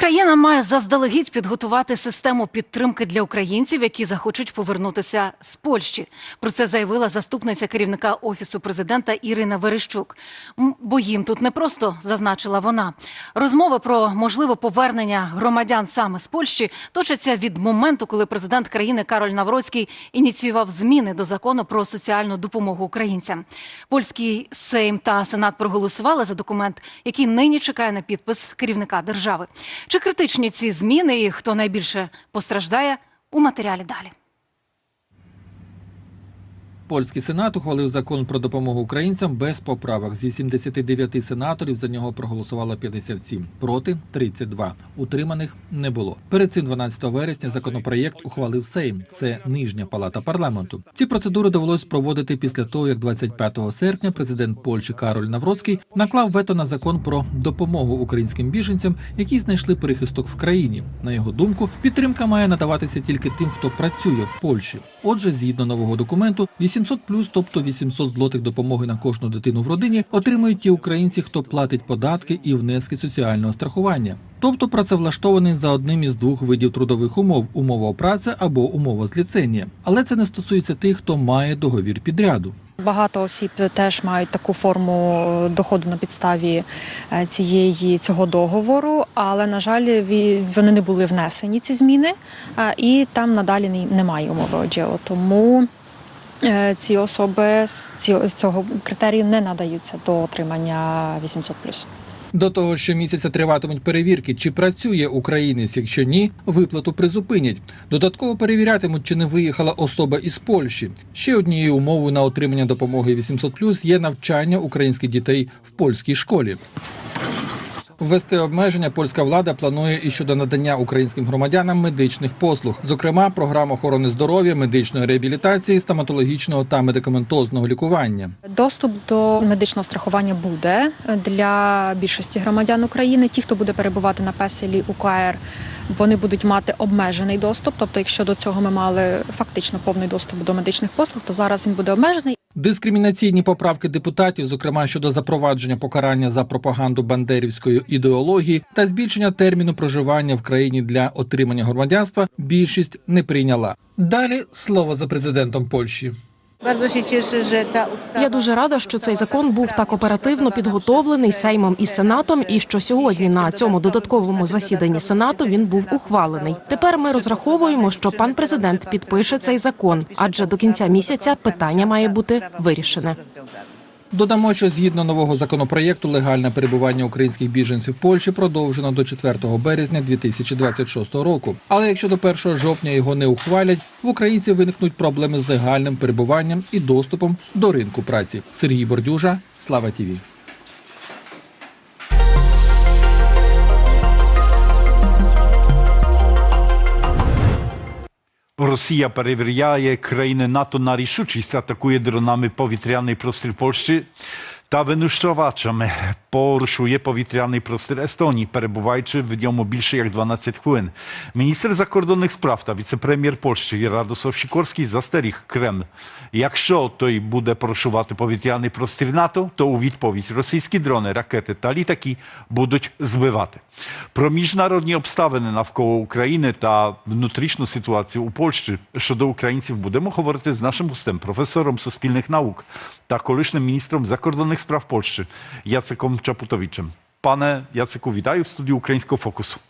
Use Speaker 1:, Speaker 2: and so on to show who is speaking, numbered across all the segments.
Speaker 1: Україна має заздалегідь підготувати систему підтримки для українців, які захочуть повернутися з Польщі. Про це заявила заступниця керівника офісу президента Ірина Верещук. Бо їм тут не просто зазначила вона. Розмови про можливе повернення громадян саме з Польщі точаться від моменту, коли президент країни Кароль Навроцький ініціював зміни до закону про соціальну допомогу українцям. Польський Сейм та Сенат проголосували за документ, який нині чекає на підпис керівника держави. Чи критичні ці зміни і хто найбільше постраждає у матеріалі далі?
Speaker 2: Польський сенат ухвалив закон про допомогу українцям без поправок. Зі 79 сенаторів за нього проголосувало 57, проти 32. Утриманих не було. Перед цим 12 вересня законопроєкт ухвалив Сейм. Це нижня палата парламенту. Ці процедури довелось проводити після того, як 25 серпня президент Польщі Кароль Навроцький наклав вето на закон про допомогу українським біженцям, які знайшли прихисток в країні. На його думку, підтримка має надаватися тільки тим, хто працює в Польщі. Отже, згідно нового документу, 800 плюс, тобто 800 злотих допомоги на кожну дитину в родині, отримують ті українці, хто платить податки і внески соціального страхування. Тобто працевлаштований за одним із двох видів трудових умов умова праці або умова зліцення. Але це не стосується тих, хто має договір підряду.
Speaker 3: Багато осіб теж мають таку форму е, доходу на підставі е, цієї цього договору, але на жаль, вони не були внесені ці зміни, і там надалі немає умови. Тому ці особи з цього критерію не надаються до отримання 800+.
Speaker 2: До того щомісяця триватимуть перевірки, чи працює українець. Якщо ні, виплату призупинять. Додатково перевірятимуть, чи не виїхала особа із Польщі. Ще однією умовою на отримання допомоги 800+, є навчання українських дітей в польській школі. Ввести обмеження польська влада планує і щодо надання українським громадянам медичних послуг, зокрема програм охорони здоров'я, медичної реабілітації, стоматологічного та медикаментозного лікування.
Speaker 3: Доступ до медичного страхування буде для більшості громадян України. Ті, хто буде перебувати на песелі УКР, вони будуть мати обмежений доступ. Тобто, якщо до цього ми мали фактично повний доступ до медичних послуг, то зараз він буде обмежений.
Speaker 2: Дискримінаційні поправки депутатів, зокрема щодо запровадження покарання за пропаганду бандерівської ідеології та збільшення терміну проживання в країні для отримання громадянства, більшість не прийняла. Далі слово за президентом Польщі.
Speaker 4: Я дуже рада, що цей закон був так оперативно підготовлений Сеймом і Сенатом, і що сьогодні на цьому додатковому засіданні Сенату він був ухвалений. Тепер ми розраховуємо, що пан президент підпише цей закон, адже до кінця місяця питання має бути вирішене.
Speaker 2: Додамо, що згідно нового законопроєкту легальне перебування українських біженців в Польщі продовжено до 4 березня 2026 року. Але якщо до 1 жовтня його не ухвалять, в українців виникнуть проблеми з легальним перебуванням і доступом до ринку праці. Сергій Бордюжа, Слава Тіві.
Speaker 5: Росія перевіряє країни НАТО на рішучість, атакує дронами повітряний простір Польщі та винищувачами. Порушує повітряний простір Естонії, перебуваючи в ньому більше як 12 хвилин. Міністр закордонних справ та віце-прем'єр Польщі Радосław Сікорський застеріг Кремль. Якщо той буде порушувати повітряний простір НАТО, то у відповідь російські дрони, ракети та літаки будуть збивати. Про міжнародні обставини навколо України та внутрішню ситуацію у Польщі щодо українців будемо говорити з нашим гостем, професором суспільних наук та колишнім міністром закордонних справ Польщі Яцеком Чапутовичем. Пане Яцеку, вітаю в студії Українського фокусу.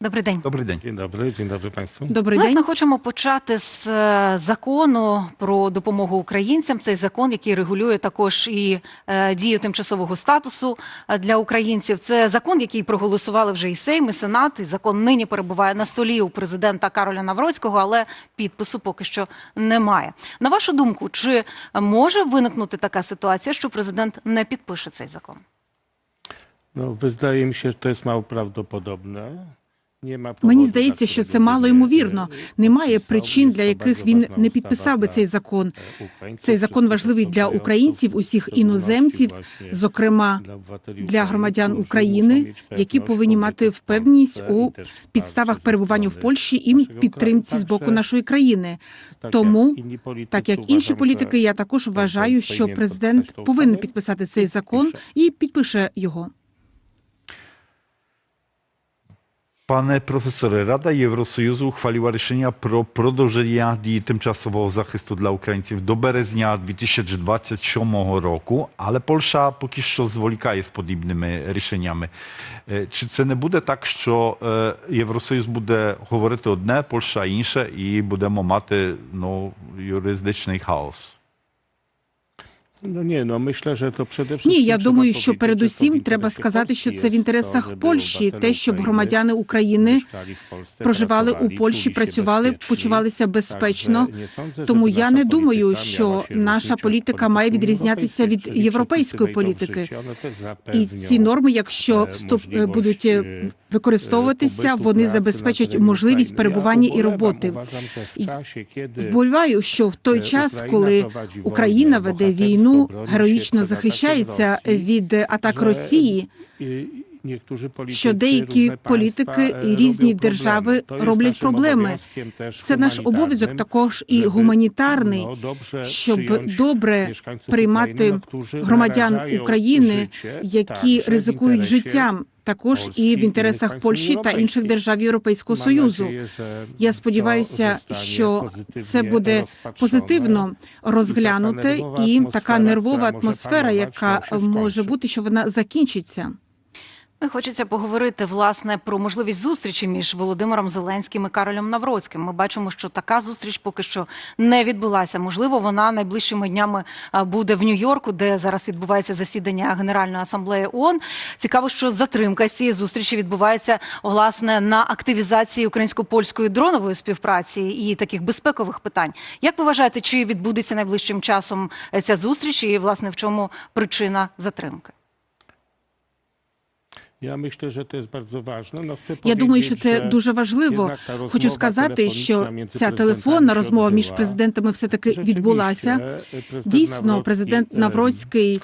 Speaker 1: Добрий день.
Speaker 5: Добрий день.
Speaker 6: Dzień dobry, dzień dobry Państwu.
Speaker 7: Добрий
Speaker 1: Власне,
Speaker 7: день.
Speaker 1: хочемо почати з е, закону про допомогу українцям. Цей закон, який регулює також і е, дію тимчасового статусу е, для українців. Це закон, який проголосували вже і Сейм, і Сенат. І закон нині перебуває на столі у президента Кароля Навроцького, але підпису поки що немає. На вашу думку, чи може виникнути така ситуація, що президент не підпише цей закон?
Speaker 6: No, wydaje mi się, że to jest mało prawdopodobne.
Speaker 8: Мені здається, що це мало ймовірно. Немає причин, для яких він не підписав би цей закон.
Speaker 6: українців,
Speaker 8: Цей закон важливий для українців, усіх іноземців, зокрема
Speaker 6: для
Speaker 8: громадян України, які повинні мати впевненість у підставах перебування в Польщі і підтримці з боку нашої країни. Тому, Так як інші політики, я також вважаю, що президент повинен підписати цей закон і підпише його.
Speaker 5: Panie profesorze, Rada Євросоюзу ухвалила рішення про продовження дії тимчасового захисту для українців до березня 2027 року, але Польща поки що зволікає з подібними рішеннями. Е, Чи це не буде так, що е, Євросоюз буде говорити одне, Польща інше, і будемо мати ну, юридичний хаос?
Speaker 6: No nie, no myślę, przede wszystkim
Speaker 8: Ні, я думаю, що передусім треба сказати, що це в інтересах Польщі, те, щоб громадяни України проживали у Польщі, працювали, почувалися безпечно. Тому я не думаю, що наша політика має відрізнятися від європейської політики. І ці норми, якщо
Speaker 6: е,
Speaker 8: вступ е, будуть е,
Speaker 6: е,
Speaker 8: використовуватися, вони забезпечать можливість перебування і роботи. Вболіваю, що в той
Speaker 6: Е,
Speaker 8: час, коли Україна веде війну, героїчно захищається від атак Росії.
Speaker 6: І
Speaker 8: що деякі політики і
Speaker 6: е,
Speaker 8: різні держави роблять проблеми. Це наш обов'язок також і гуманітарний, щоб добре приймати громадян України, які ризикують життям, також і
Speaker 6: і
Speaker 8: в інтересах Польщі та інших держав Європейського Союзу. Я сподіваюся, що це буде позитивно розглянуте, і така нервова атмосфера, яка може бути, що вона закінчиться.
Speaker 1: Хочеться поговорити власне про можливість зустрічі між Володимиром Зеленським і Каролем Навроцьким. Ми бачимо, що така зустріч поки що не відбулася. Можливо, вона найближчими днями буде в Нью-Йорку, де зараз відбувається засідання Генеральної асамблеї ООН. Цікаво, що затримка цієї зустрічі відбувається власне на активізації українсько-польської дронової співпраці і таких безпекових питань. Як ви вважаєте, чи відбудеться найближчим часом е, ця зустріч, і власне в чому причина затримки?
Speaker 6: Ja myślę, bardzo ważne. No, chcę
Speaker 8: Я думаю, що це дуже важливо. Хочу сказати, що ця телефонна розмова між президентами все таки відбулася. Дійсно, президент Навроцький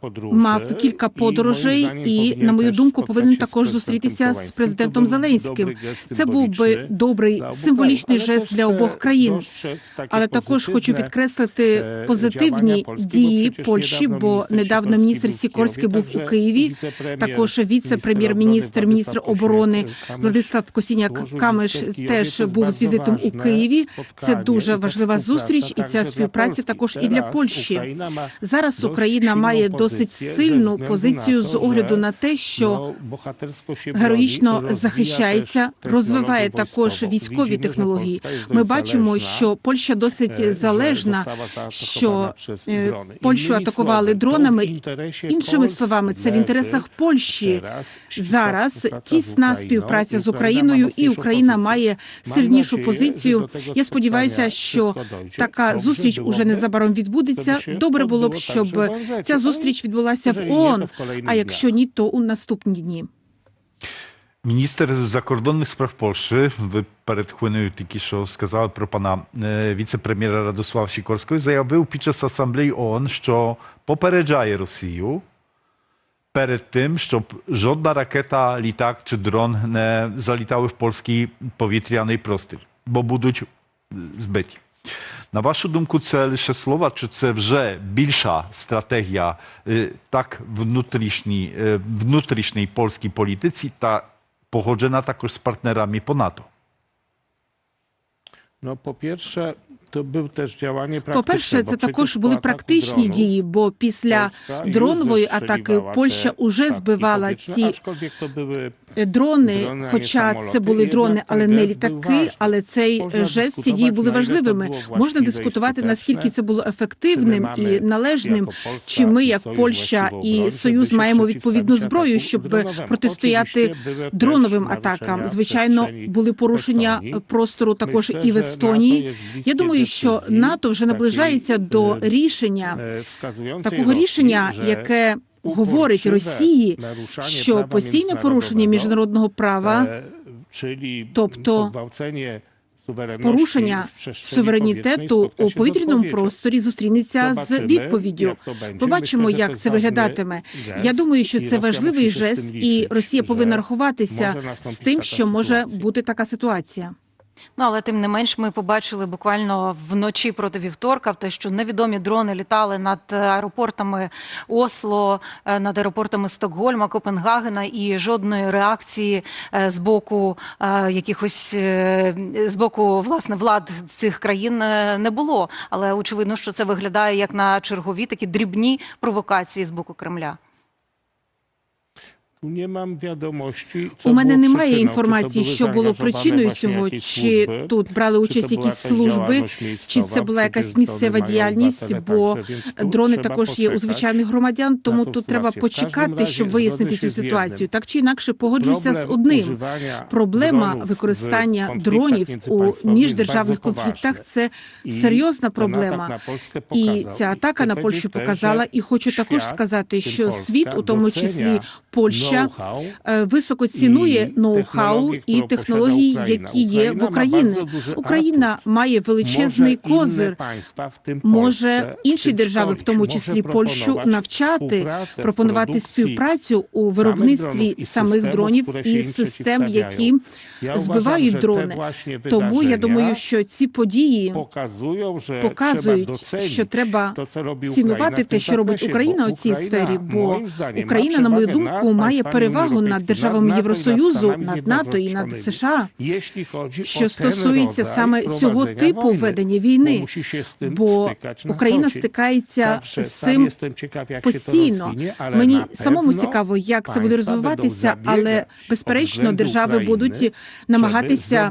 Speaker 6: podróży
Speaker 8: мав кілька подорожей, і на мою думку повинен також зустрітися з президентом Зеленським. Це був би добрий символічний жест для обох країн. Але також хочу підкреслити
Speaker 6: е,
Speaker 8: позитивні дії Польщі, бо недавно міністр Сікорський був у Києві.
Speaker 6: wicepremier,
Speaker 8: Також віце-прем'єр-міністр, міністр оборони Владислав Косіняк Камиш теж був з візитом у Києві. Це дуже важлива зустріч, і ця співпраця також і для Польщі. Зараз Україна має досить сильну позицію з огляду на те, що героїчно захищається, розвиває також військові технології. Ми бачимо, що Польща досить
Speaker 6: е,
Speaker 8: залежна, що е. Польщу атакували дронами. Іншими словами, це в інтересах Польщі.
Speaker 6: Ścisła
Speaker 8: Зараз тісна співпраця з Україною, і Україна має сильнішу позицію. Я сподіваюся, що така зустріч уже незабаром відбудеться. Добре було б, щоб ця зустріч відбулася в ООН, а якщо ні, то у наступні дні.
Speaker 5: Міністр закордонних справ Польщі, ви перед хвилиною тільки що сказали про пана е, віце-прем'єра Радослава Сікорського, заявив під час асамблеї ООН, що попереджає Росію перед тим, щоб жодна ракета, літак чи дрон не залітали в польський повітряний простір, бо будуть збиті. На вашу думку, це лише слова, чи це вже більша стратегія е, так внутрішній, е, внутрішній польській політиці та погоджена також з партнерами по НАТО?
Speaker 6: No po pierwsze, był też działanie praktyczne.
Speaker 8: По-перше,
Speaker 6: bo
Speaker 8: це також були практичні дії, бо після дронової атаки Польща уже
Speaker 6: statki
Speaker 8: збивала ці дрони,
Speaker 6: Дрони,
Speaker 8: хоча це були дрони, але не літаки. Але цей
Speaker 6: Можна
Speaker 8: жест, ці дії були важливими. Можна дискутувати наскільки це було ефективним і належним. Чи ми, як Польща і Союз, маємо відповідну зброю, щоб протистояти
Speaker 6: były też
Speaker 8: дроновим атакам? Звичайно, були порушення простору також і в Естонії. Я думаю, що НАТО вже наближається до рішення такого рішення, яке говорить Росії, що постійне порушення міжнародного права,
Speaker 6: czyli
Speaker 8: тобто порушення суверенітету у повітряному просторі зустрінеться з відповіддю. Побачимо, як це виглядатиме. Я думаю, що це важливий жест, і Росія повинна рахуватися з тим, що може бути така ситуація.
Speaker 1: Ну, але тим не менш, ми побачили буквально вночі проти вівторка, те, що невідомі дрони літали над е, аеропортами Осло, е, над аеропортами Стокгольма, Копенгагена, і жодної реакції е, з боку якихось з боку власне влад цих країн не було. Але очевидно, що це виглядає як на чергові такі дрібні провокації з боку Кремля.
Speaker 8: У мене немає інформації, що було причиною цього, чи тут брали участь якісь служби, чи це була якась місцева діяльність, бо дрони також є у звичайних громадян. Тому тут треба почекати, щоб вияснити цю ситуацію. Так чи інакше погоджуюся з одним. Проблема використання дронів у міждержавних конфліктах це серйозна проблема. І ця атака на Польщу показала, і хочу також сказати, що світ, у тому числі
Speaker 6: docenia
Speaker 8: Польща, е, високо цінує ноу-хау і технології, які є в Україні.
Speaker 6: Україна має
Speaker 8: має величезний козир. Може інші держави, в тому числі Польщу, навчати, пропонувати співпрацю у виробництві самих дронів і систем, які збивають дрони. Тому я думаю, що ці події
Speaker 6: показують, що треба
Speaker 8: цінувати те, що робить Україна у цій сфері. Бо Україна, на мою думку,
Speaker 6: nad
Speaker 8: має перевагу над державами Євросоюзу, над НАТО і над США. Що стосується саме цього типу ведення війни, бо Україна стикається з цим постійно. Мені самому цікаво, як це буде розвиватися, але безперечно держави будуть намагатися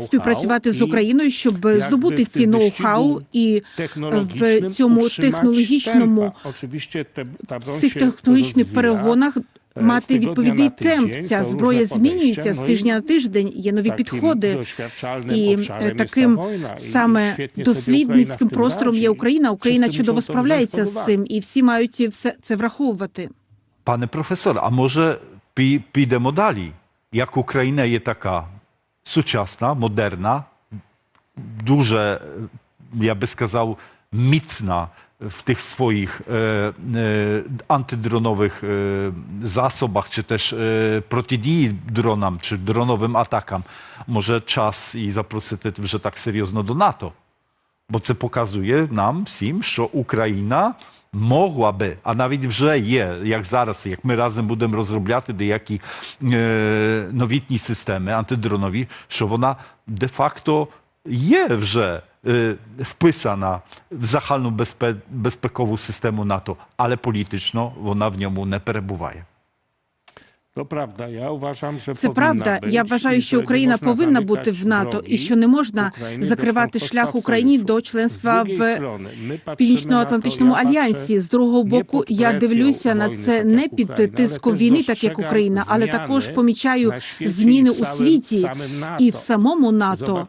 Speaker 8: співпрацювати з Україною, щоб здобути ці ноу-хау і
Speaker 6: technologicznym
Speaker 8: в цьому технологічному цих технологічних перегонах мати відповідний темп. Ця зброя змінюється з тижня на тиждень. Є нові підходи. І е, таким саме дослідницьким простором є. Україна. Україна чудово справляється з цим, і всі мають все це враховувати.
Speaker 5: Profesor, a może pi- підемо далі? Як Україна є така сучасна, модерна, дуже, я би сказав, міцна w tych swoich e, e, antydronowych e, zasobach, czy też e, протидії дронам, чи дроновим атакам, може час і запросити вже так серйозно до НАТО. Бо це показує нам всім, що Україна могла би, а навіть вже є, як зараз, як ми разом будемо розробляти деякі е, новітні системи антидронові, що вона де-факто є вже е, вписана в загальну безпе, безпекову систему НАТО, але політично вона в ньому не перебуває.
Speaker 6: To prawda, ja uważam, że
Speaker 8: Це правда. Я вважаю, що Україна повинна бути в НАТО, і що не можна закривати шлях Україні до членства в Північно-Атлантичному альянсі. З другого боку, я дивлюся на це не під тиском війни, так як Україна, але також помічаю зміни у світі і в самому НАТО.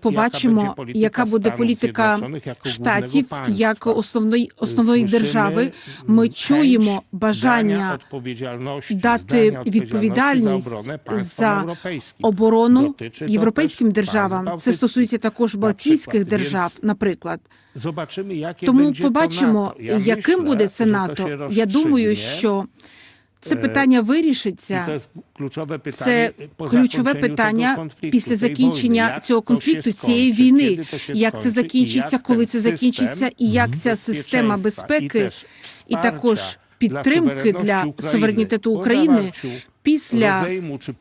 Speaker 8: Побачимо, яка буде політика штатів як основної основної держави. Ми чуємо бажання дати відповідальність за оборону європейським державам. Це стосується також Балтійських держав, наприклад. Тому побачимо, яким буде це НАТО. Я думаю, що це
Speaker 6: Е,
Speaker 8: питання вирішиться. Це ключове питання після закінчення цього конфлікту, цієї війни. Як це закінчиться, коли це закінчиться, і як ця система безпеки
Speaker 6: і
Speaker 8: також підтримки для суверенітету України після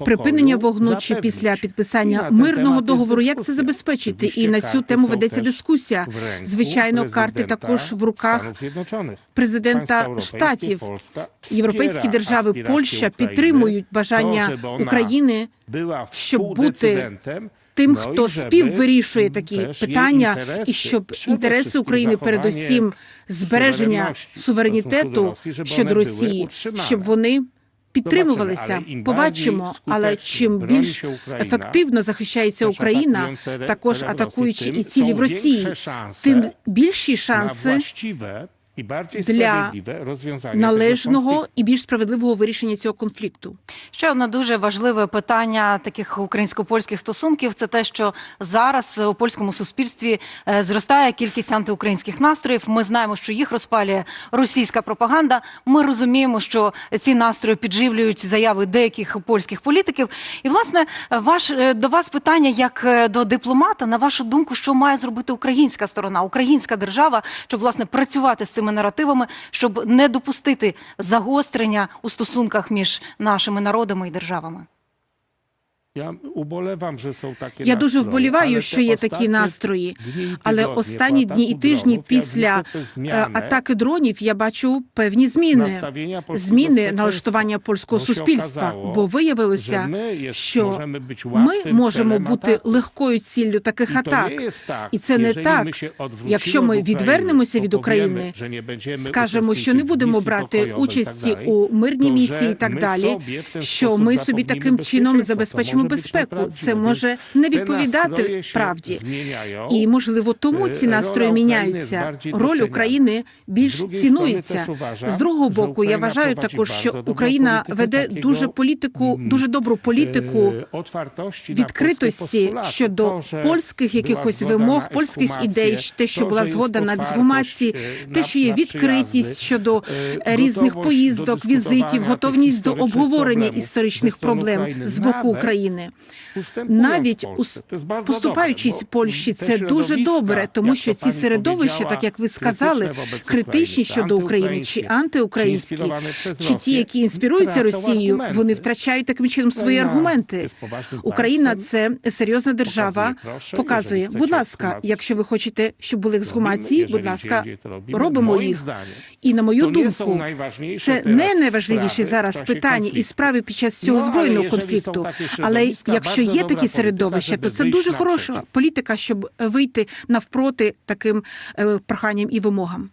Speaker 8: припинення вогню чи після підписання мирного договору, як це забезпечити? І на цю тему ведеться дискусія. Звичайно, карти також в руках президента штатів. Європейські держави Польща підтримують бажання України щоб бути тим, хто співвирішує такі питання, і щоб інтереси України, передусім збереження суверенітету щодо Росії, щоб вони підтримувалися. Побачимо, але чим більш ефективно захищається Україна, також атакуючи і цілі в Росії, тим більші шанси Для належного і більш справедливого вирішення цього конфлікту.
Speaker 1: Ще одне дуже важливе питання таких українсько-польських стосунків це те, що зараз у польському суспільстві е, зростає кількість антиукраїнських настроїв. Ми знаємо, що їх розпалює російська пропаганда. Ми розуміємо, що ці настрої підживлюють заяви деяких польських політиків. І власне ваш е, до вас питання як е, до дипломата. На вашу думку, що має зробити українська сторона, українська держава, щоб власне працювати з цими наративами, щоб не допустити загострення у стосунках між нашими народами і державами.
Speaker 6: Ja ubolewam, że są takie
Speaker 8: Я дуже вболіваю, що є такі настрої. Але останні дні і тижні після е, атаки дронів я бачу певні зміни. Зміни налаштування польського суспільства, бо виявилося, що ми можемо бути легкою ціллю таких атак. І це не так. Якщо ми відвернемося від України, скажемо, що не будемо брати участі у мирній місії і так далі, що ми собі таким чином забезпечимо безпеку. Це може не відповідати правді. І можливо тому
Speaker 6: Е,
Speaker 8: ці настрої міняються. Роль. України більш цінується. З другого боку, я вважаю також, що Україна веде дуже політику, дуже добру політику.
Speaker 6: Е,
Speaker 8: Відкритості щодо польських якихось вимог, польських ідей, те, що була згода на ексгумації,
Speaker 6: е,
Speaker 8: те, що є відкритість щодо
Speaker 6: е,
Speaker 8: різних поїздок, візитів, готовність до обговорення історичних проблем з боку
Speaker 6: Навіть
Speaker 8: України. Навіть поступаючись
Speaker 6: dobre,
Speaker 8: Польщі, це дуже добре, тому що ці середовища, так як ви сказали, критичні щодо України, чи
Speaker 6: антиукраїнські, чи
Speaker 8: ті, які інспіруються Росією, вони втрачають таким чином свої аргументи. Україна це серйозна держава.
Speaker 6: показує,
Speaker 8: будь ласка, якщо ви хочете, щоб були ексгумації, будь ласка, робимо їх. І на мою
Speaker 6: są
Speaker 8: думку, це не найважливіші зараз питання і справи під час цього
Speaker 6: Ну,
Speaker 8: збройного конфлікту. Але якщо є такі середовища, то це дуже хороша політика, щоб вийти навпроти таким е, проханням і вимогам.